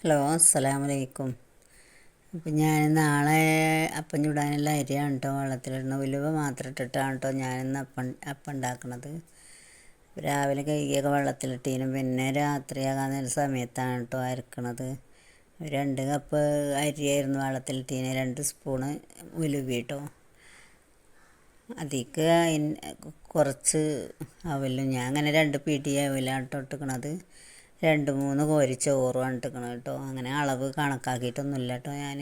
Hello അസ്സലാമലൈക്കും. അപ്പം ഞാൻ നാളെ അപ്പം ചൂടാനുള്ള അരിയാണ് കേട്ടോ വെള്ളത്തിലിടുന്ന ഉലുവ മാത്രം ഇട്ടിട്ടാണ് കേട്ടോ ഞാനിന്ന് അപ്പം അപ്പം ഉണ്ടാക്കണത്. രാവിലെ കൈയൊക്കെ വെള്ളത്തിലിട്ടീനും. പിന്നെ രാത്രിയാകാൻ നേരം സമയത്താണ് കേട്ടോ അരക്കണത്. രണ്ട് കപ്പ് അരിയായിരുന്നു വെള്ളത്തിലിട്ടീന്. രണ്ട് സ്പൂണ് ഉലുവ കേട്ടോ അതിക്ക് കുറച്ച് അവലും. ഞാൻ അങ്ങനെ രണ്ട് പിടി അവലാണ് കേട്ടോ ഇട്ടിക്കണത്. രണ്ട് മൂന്ന് കോരി ചോറ് ഇട്ടിക്കണം കേട്ടോ. അങ്ങനെ അളവ് കണക്കാക്കിയിട്ടൊന്നുമില്ല കേട്ടോ ഞാൻ.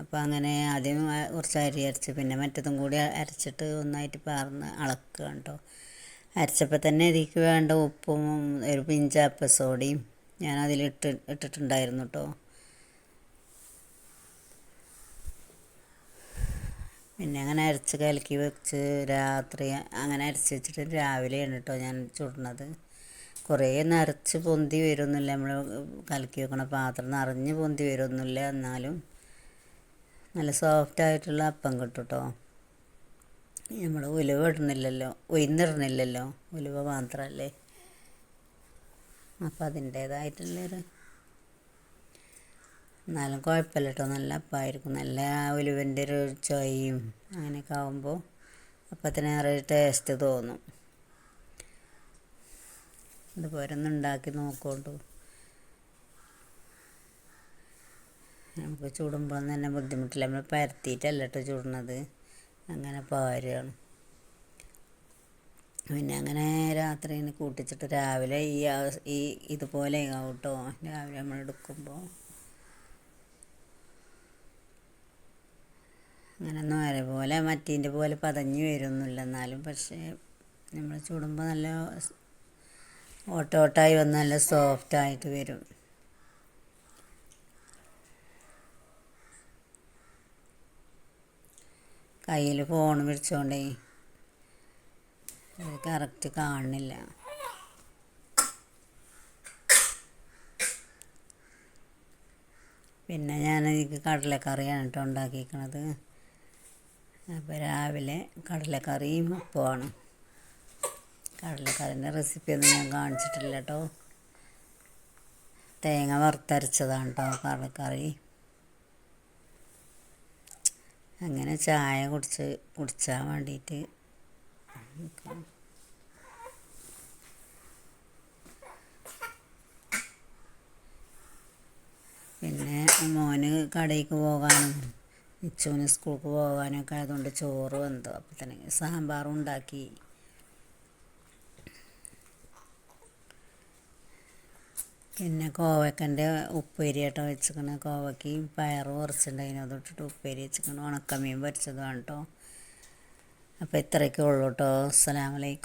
അപ്പോൾ അങ്ങനെ ആദ്യം കുറച്ച് അരി അരച്ച് പിന്നെ മറ്റതും കൂടി അരച്ചിട്ട് ഒന്നായിട്ട് പാർന്ന് അളക്കുക കേട്ടോ. അരച്ചപ്പോൾ തന്നെ ഇതിക്ക് വേണ്ട ഉപ്പും ഒരു പിഞ്ച് അപ്പസോടിയും ഞാൻ അതിലിട്ട് ഇട്ടിട്ടുണ്ടായിരുന്നു കേട്ടോ. പിന്നെ അങ്ങനെ അരച്ച് കലക്കി വെച്ച് രാത്രി അങ്ങനെ അരച്ച് വെച്ചിട്ട് രാവിലെയാണ് കേട്ടോ ഞാൻ ചുടുന്നത് കുറേ നിറച്ച് പൊന്തി വരുമൊന്നുമില്ല നമ്മൾ കലക്കി വെക്കണ പാത്രം നിറഞ്ഞ് പൊന്തി വരുമൊന്നുമില്ല എന്നാലും നല്ല സോഫ്റ്റ് ആയിട്ടുള്ള അപ്പം കിട്ടും കേട്ടോ നമ്മൾ ഉലുവ ഇടുന്നില്ലല്ലോ. ഉയർന്നിടുന്നില്ലല്ലോ ഉലുവ മാത്രമല്ലേ അപ്പം അതിന്റേതായിട്ടുള്ളൊരു എന്നാലും കുഴപ്പമില്ല കേട്ടോ നല്ല അപ്പമായിരിക്കും നല്ല ഉലുവന്റെ ഒരു ചൊയും അങ്ങനെയൊക്കെ ആകുമ്പോൾ അപ്പത്തിനേറെ ടേസ്റ്റ് തോന്നും. ഇതുപോലെ ഒന്ന് ഉണ്ടാക്കി നോക്കോണ്ടു. നമുക്ക് ചൂടുമ്പോൾ തന്നെ ബുദ്ധിമുട്ടില്ല. നമ്മൾ പരത്തിയിട്ടല്ല കേട്ടോ ചൂടുന്നത് അങ്ങനെ പാരുകയാണ് പിന്നെ അങ്ങനെ രാത്രി കൂട്ടിച്ചിട്ട് രാവിലെ ഈ ഈ ഇതുപോലെ ആവും കേട്ടോ രാവിലെ നമ്മൾ എടുക്കുമ്പോൾ അങ്ങനെ നോര പോലെ മറ്റീന്റെ പോലെ പതഞ്ഞ് വരുമൊന്നുമില്ല എന്നാലും. പക്ഷേ നമ്മൾ ചൂടുമ്പോൾ നല്ല ഓട്ടോട്ടായി വന്ന് നല്ല സോഫ്റ്റായിട്ട് വരും. കയ്യിൽ ഫോൺ പിടിച്ചോണ്ടേ കറക്റ്റ് കാണുന്നില്ല. പിന്നെ ഞാൻ എനിക്ക് കടലക്കറിയാണ് കേട്ടോ ഉണ്ടാക്കിയിരിക്കണത്. അപ്പോൾ രാവിലെ കടലക്കറിയും ഉപ്പുമാണ് കടലക്കറിന്റെ റെസിപ്പിയൊന്നും ഞാൻ കാണിച്ചിട്ടില്ല കേട്ടോ തേങ്ങ വറുത്തരച്ചതാണ് കേട്ടോ കടലക്കറി അങ്ങനെ ചായ കുടിച്ച് കുടിച്ചാൻ വേണ്ടിയിട്ട് പിന്നെ മോന് കടയിലേക്ക് പോകാനും ഇച്ചുവിന് സ്കൂൾക്ക് പോകാനൊക്കെ ആയതുകൊണ്ട് ചോറ് വന്നു അപ്പോൾ തന്നെ സാമ്പാറും ഉണ്ടാക്കി. പിന്നെ കോവക്കന്റെ ഉപ്പേരി കേട്ടോ വെച്ചിക്കണ കോവയ്ക്ക് പയറ് കുറച്ചുണ്ടായിരുന്നു അതിട്ടിട്ട് ഉപ്പേരി വെച്ചിക്കണം ഉണക്കമീൻ പൊരിച്ചതാണ് കേട്ടോ അപ്പോൾ ഇത്രയൊക്കെ ഉള്ളൂ കേട്ടോ അസ്സലാമലൈക്കും